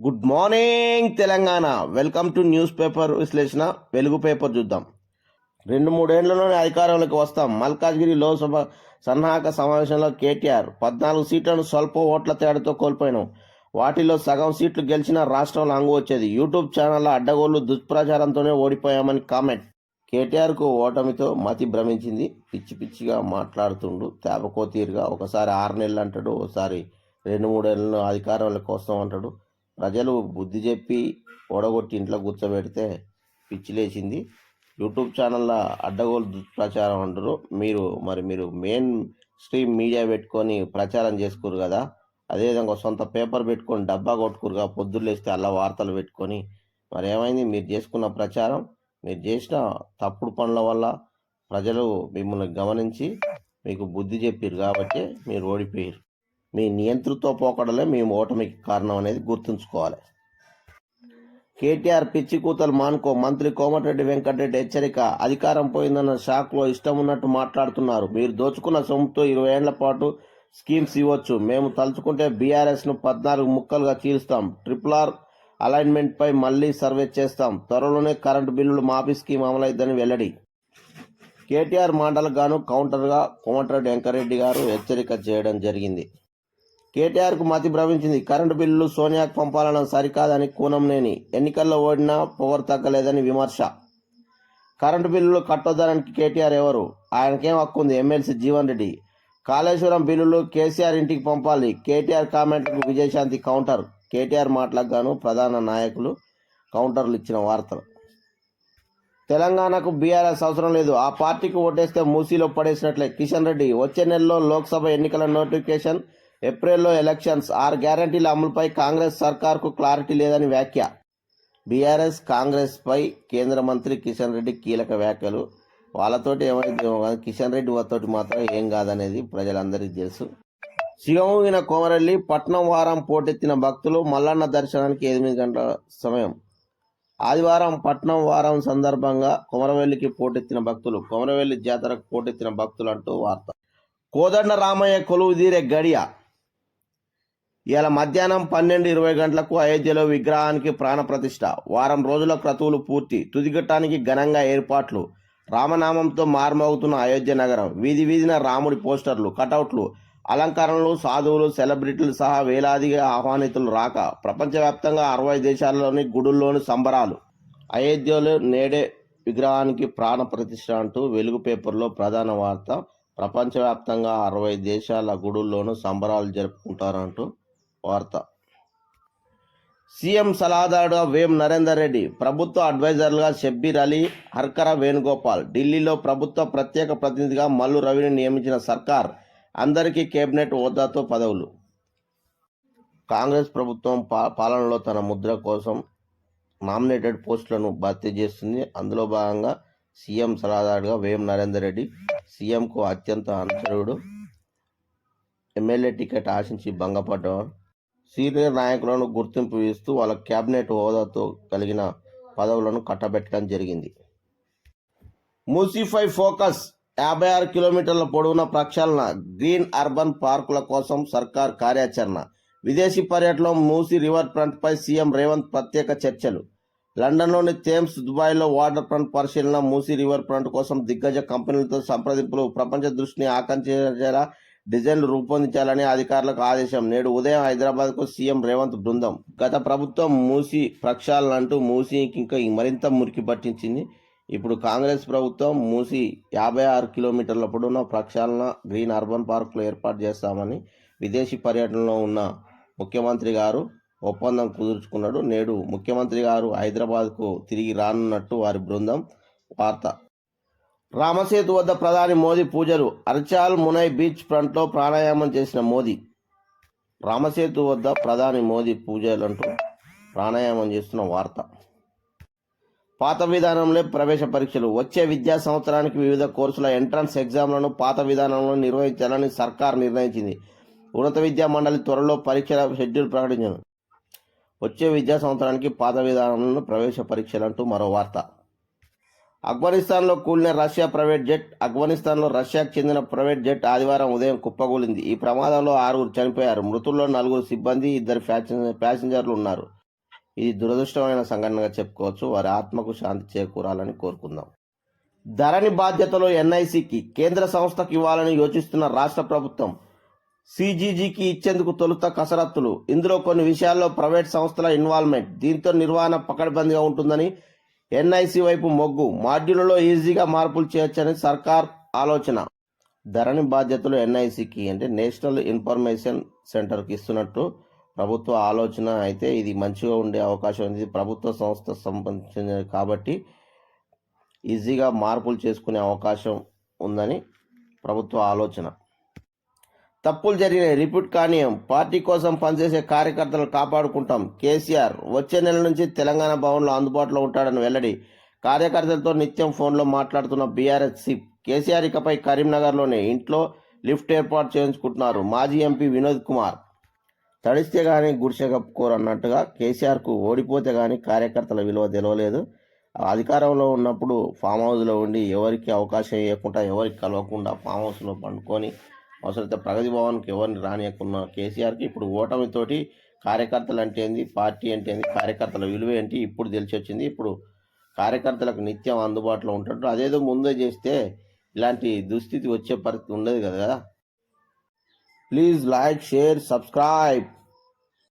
Good morning Telangana. Welcome to news paper విశ్లేషణ. Velugu paper చూద్దాం. రెండు మూడేళ్ళలోనే అధికారంలోకి వస్తాం. మల్కాజ్గిరి లోక్సభ సన్నాహక సమావేశంలో కేటీఆర్ పద్నాలుగు సీట్లను స్వల్ప ఓట్ల తేడాతో కోల్పోయాను. వాటిలో సగం సీట్లు గెలిచిన రాష్ట్రంలో అంగు వచ్చేది. YouTube ఛానళ్ళ అడ్డగోళ్ళు దుష్ప్రచారంతోనే ఓడిపోయామని comment. కేటీఆర్కు ఓటమితో మతి భ్రమించింది. పిచ్చి పిచ్చిగా మాట్లాడుతుండు తేపకో తీరుగా ఒకసారి ఆరు నెలలు అంటాడు ఒకసారి రెండు మూడేళ్ళలో అధికారంలోకి వస్తాం అంటాడు. ప్రజలు బుద్ధి చెప్పి ఓడగొట్టి ఇంట్లో కూర్చోబెడితే పిచ్చిలేసింది. యూట్యూబ్ ఛానళ్ళ అడ్డగోలు దుష్ప్రచారం అంటారు మీరు మరి మీరు మెయిన్ స్ట్రీమ్ మీడియా పెట్టుకొని ప్రచారం చేసుకురు కదా. అదేవిధంగా సొంత పేపర్ పెట్టుకొని డబ్బా కొట్టుకురుగా పొద్దులేస్తే అలా వార్తలు పెట్టుకొని. మరి ఏమైంది? మీరు చేసుకున్న ప్రచారం మీరు చేసిన తప్పుడు పనుల వల్ల ప్రజలు మిమ్మల్ని గమనించి మీకు బుద్ధి చెప్పారు కాబట్టి మీరు ఓడిపోయారు మీ నియంతృత్వ పోకడలే మీ ఓటమికి కారణం అనేది గుర్తుంచుకోవాలి. కేటీఆర్ పిచ్చి కూతలు మానుకో మంత్రి కోమటిరెడ్డి వెంకటరెడ్డి హెచ్చరిక అధికారం పోయిందన్న షాక్లో ఇష్టం ఉన్నట్టు మాట్లాడుతున్నారు. మీరు దోచుకున్న సొమ్ముతో ఇరవై ఏళ్ళ పాటు స్కీమ్స్ ఇవ్వచ్చు. మేము తలుచుకుంటే బీఆర్ఎస్ను పద్నాలుగు ముక్కలుగా చీలుస్తాం. ట్రిపుల్ ఆర్ అలైన్మెంట్పై మళ్ళీ సర్వే చేస్తాం. త్వరలోనే కరెంటు బిల్లులు మాఫీ స్కీమ్ అమలైద్దని వెల్లడి. కేటీఆర్ మాటలకు గాను కౌంటర్గా కోమటిరెడ్డి వెంకరెడ్డి గారు హెచ్చరిక చేయడం జరిగింది. కేటీఆర్కు మతి భ్రమించింది. కరెంటు బిల్లులు సోనియాకు పంపాలన్న సరికాదని కూనంనేని ఎన్నికల్లో ఓడినా పవర్ తగ్గలేదని విమర్శ. కరెంటు బిల్లులు కట్టొద్దడానికి కేటీఆర్ ఎవరు? ఆయనకేం హక్కు ఉంది? ఎమ్మెల్సీ జీవన్ రెడ్డి. కాళేశ్వరం బిల్లులు కేసీఆర్ ఇంటికి పంపాలి. కేటీఆర్ కామెంట్లకు విజయశాంతి కౌంటర్. కేటీఆర్ మాటలకు ప్రధాన నాయకులు కౌంటర్లు ఇచ్చిన వార్తలు. తెలంగాణకు బీఆర్ఎస్ అవసరం లేదు. ఆ పార్టీకి ఓటేస్తే మూసీలో పడేసినట్లే. కిషన్ రెడ్డి వచ్చే నెలలో లోక్సభ ఎన్నికల నోటిఫికేషన్ ఏప్రిల్లో ఎలక్షన్స్. ఆరు గ్యారంటీల అమలుపై కాంగ్రెస్ సర్కార్కు క్లారిటీ లేదని వ్యాఖ్య. బీఆర్ఎస్ కాంగ్రెస్పై కేంద్ర మంత్రి కిషన్ రెడ్డి కీలక వ్యాఖ్యలు. వాళ్ళతోటి ఏమైంది? కిషన్ రెడ్డి వాళ్ళతోటి మాత్రం ఏం కాదనేది ప్రజలందరికీ తెలుసు. శివమూగిన కోమరెల్లి పట్నం వారం పోటెత్తిన భక్తులు మల్లన్న దర్శనానికి ఎనిమిది గంటల సమయం. ఆదివారం పట్నం వారం సందర్భంగా కొమరవెల్లికి పోటెత్తిన భక్తులు. కొమరవెల్లి జాతరకు పోటెత్తిన భక్తులు అంటూ వార్త. కోదండ రామయ్య కొలువు తీరే గడియ. ఇలా మధ్యాహ్నం పన్నెండు ఇరవై గంటలకు అయోధ్యలో విగ్రహానికి ప్రాణప్రతిష్ఠ. వారం రోజుల క్రతువులు పూర్తి. తుదిగట్టానికి ఘనంగా ఏర్పాట్లు. రామనామంతో మారుమోగుతున్న అయోధ్య నగరం. వీధి వీధిన రాముడి పోస్టర్లు కటౌట్లు అలంకరణలు సాధువులు సెలబ్రిటీలు సహా వేలాదిగా ఆహ్వానితులు రాక ప్రపంచవ్యాప్తంగా అరవై దేశాల్లోని గుడుల్లోని సంబరాలు. అయోధ్యలో నేడే విగ్రహానికి ప్రాణ ప్రతిష్ఠ అంటూ వెలుగు పేపర్లో ప్రధాన వార్త ప్రపంచవ్యాప్తంగా అరవై దేశాల గుడుల్లోనూ సంబరాలు జరుపుకుంటారంటూ వార్త. సీఎం సలహాదారుగా వేం నరేందర్ రెడ్డి ప్రభుత్వ అడ్వైజర్లుగా షబ్బీర్ అలీ హర్కర వేణుగోపాల్ ఢిల్లీలో ప్రభుత్వ ప్రత్యేక ప్రతినిధిగా మల్లు రవిని నియమించిన సర్కార్ అందరికీ కేబినెట్ హోదాతో పదవులు. కాంగ్రెస్ ప్రభుత్వం పా పాలనలో తన ముద్ర కోసం నామినేటెడ్ పోస్టులను భర్తీ చేస్తుంది. అందులో భాగంగా సీఎం సలహాదారుగా వేం నరేందర్ రెడ్డి సీఎంకు అత్యంత అనుచరుడు ఎమ్మెల్యే టికెట్ ఆశించి భంగపడ్డవాడు. సీనియర్ నాయకులను గుర్తింపు ఇస్తూ వాళ్ళ క్యాబినెట్ హోదాతో కలిగిన పదవులను కట్టబెట్టడం జరిగింది. మూసీఫై ఫోకస్ యాభై ఆరు కిలోమీటర్ల పొడవున ప్రక్షాళన గ్రీన్ అర్బన్ పార్కుల కోసం సర్కార్ కార్యాచరణ. విదేశీ పర్యటనలో మూసీ రివర్ ఫ్రంట్పై సీఎం రేవంత్ ప్రత్యేక చర్చలు. లండన్లోని థేమ్స్ దుబాయ్లో వాటర్ ఫ్రంట్ పరిశీలన మూసీ రివర్ ఫ్రంట్ కోసం దిగ్గజ కంపెనీలతో సంప్రదింపులు ప్రపంచ దృష్టిని ఆకర్షించేలా డిజైన్లు రూపొందించాలని అధికారులకు ఆదేశం. నేడు ఉదయం హైదరాబాద్కు సీఎం రేవంత్ బృందం. గత ప్రభుత్వం మూసి ప్రక్షాళనంటూ మూసీకి ఇంకా మరింత మురికి పట్టించింది. ఇప్పుడు కాంగ్రెస్ ప్రభుత్వం మూసి యాభై ఆరు కిలోమీటర్ల పొడవున ప్రక్షాళన గ్రీన్ అర్బన్ పార్కులు ఏర్పాటు చేస్తామని విదేశీ పర్యటనలో ఉన్న ముఖ్యమంత్రి గారు ఒప్పందం కుదుర్చుకున్నాడు. నేడు ముఖ్యమంత్రి గారు హైదరాబాద్కు తిరిగి రానున్నట్టు వారి బృందం వార్త రామసేతు వద్ద ప్రధాని మోదీ పూజలు అర్చాల్ మునై బీచ్ ఫ్రంట్లో ప్రాణాయామం చేసిన మోదీ. రామసేతు వద్ద ప్రధాని మోదీ పూజలంటూ ప్రాణాయామం చేస్తున్న వార్త. పాత విధానంలో ప్రవేశ పరీక్షలు. వచ్చే విద్యా సంవత్సరానికి వివిధ కోర్సుల ఎంట్రన్స్ ఎగ్జామ్లను పాత విధానంలో నిర్వహించాలని సర్కార్ నిర్ణయించింది. ఉన్నత విద్యా మండలి త్వరలో పరీక్షల షెడ్యూల్ ప్రకటించను వచ్చే విద్యా సంవత్సరానికి పాత విధానంలో ప్రవేశ పరీక్షలంటూ మరో వార్త. ఆఫ్ఘనిస్తాన్లో కూలిన రష్యా ప్రైవేట్ జెట్ ఆఫ్ఘనిస్తాన్లో రష్యాకు చెందిన ప్రైవేట్ జెట్ ఆదివారం ఉదయం కుప్పగూలింది ఈ ప్రమాదంలో ఆరుగురు చనిపోయారు. మృతుల్లో నలుగురు సిబ్బంది ఇద్దరు ప్యాసింజర్లు ఉన్నారు. ఇది దురదృష్టమైన సంఘటనగా చెప్పుకోవచ్చు. వారి ఆత్మకు శాంతి చేకూరాలని కోరుకుందాం. ధరణి బాధ్యతలో ఎన్ఐసికి కేంద్ర సంస్థకు ఇవ్వాలని యోచిస్తున్న రాష్ట్ర ప్రభుత్వం సిజీజీకి ఇచ్చేందుకు తొలుత కసరత్తులు. ఇందులో కొన్ని విషయాల్లో ప్రైవేట్ సంస్థల ఇన్వాల్వ్మెంట్ దీంతో నిర్వహణ పకడ్బందీగా ఉంటుందని ఎన్ఐసి వైపు మొగ్గు. మాడ్యూల్లో ఈజీగా మార్పులు చేయొచ్చని సర్కార్ ఆలోచన. ధరణి బాధ్యతలు ఎన్ఐసికి అంటే నేషనల్ ఇన్ఫర్మేషన్ సెంటర్కి ఇస్తున్నట్టు ప్రభుత్వ ఆలోచన అయితే ఇది మంచిగా ఉండే అవకాశం ఉంది ప్రభుత్వ సంస్థ సంబంధించినది కాబట్టి ఈజీగా మార్పులు చేసుకునే అవకాశం ఉందని ప్రభుత్వ ఆలోచన. తప్పులు జరిగినాయి రిపీట్ కానీయం పార్టీ కోసం పనిచేసే కార్యకర్తలు కాపాడుకుంటాం. కేసీఆర్ వచ్చే నెల నుంచి తెలంగాణ భవన్లో అందుబాటులో ఉంటాడని వెల్లడి. కార్యకర్తలతో నిత్యం ఫోన్లో మాట్లాడుతున్న బీఆర్ఎస్ సిప్ కేసీఆర్ ఇకపై కరీంనగర్లోనే ఇంట్లో లిఫ్ట్ ఏర్పాటు చేయించుకుంటున్నారు మాజీ ఎంపీ వినోద్ కుమార్. తడిస్తే కానీ గుడిసె కప్పుకోరు అన్నట్టుగా కేసీఆర్కు ఓడిపోతే కానీ కార్యకర్తల విలువ తెలవలేదు. అధికారంలో ఉన్నప్పుడు ఫామ్ హౌస్లో ఉండి ఎవరికి అవకాశం ఇవ్వకుండా ఎవరికి కలవకుండా ఫామ్ హౌస్లో పండుకొని అవసరమైతే ప్రగతి భవన్కి ఎవరిని రానియకున్న కేసీఆర్కి ఇప్పుడు ఓటమితోటి కార్యకర్తలు అంటే ఏంది? పార్టీ అంటే ఏంది? కార్యకర్తల విలువ ఏంటి? ఇప్పుడు తెలిసి వచ్చింది ఇప్పుడు కార్యకర్తలకు నిత్యం అందుబాటులో ఉంటాడు. అదేదో ముందే చేస్తే ఇలాంటి దుస్థితి వచ్చే పరిస్థితి ఉండదు కదా. Please like share subscribe.